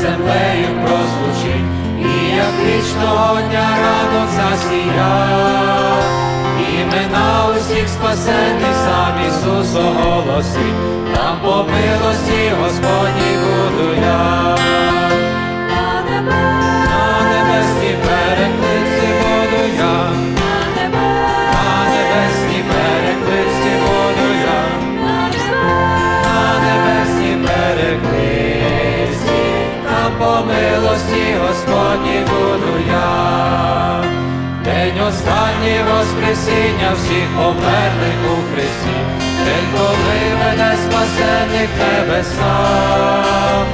землею прозвучить, і як вічного дня радо засія, імена усіх спасених сам Ісус оголосить, там по милості Господній милості Господні буду я. День останній Воскресіння всіх померлих у Христі, день, коли мене спасенник небеса,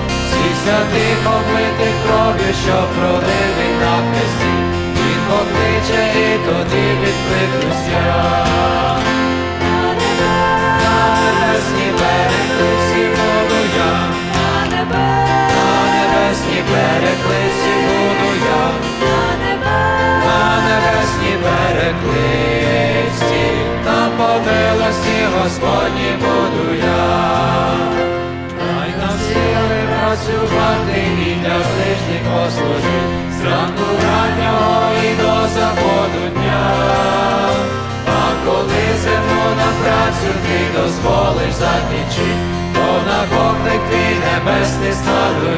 всіх святих облитих кров'ю, що пролив на хресті, він покличе і тоді відкликнусь. Господні буду я. Дай нам сили працювати і для ближніх послужити, зранку раннього і до заходу дня. А коли земну на працю ти дозволиш закінчить, то на поклик твій небесний стану.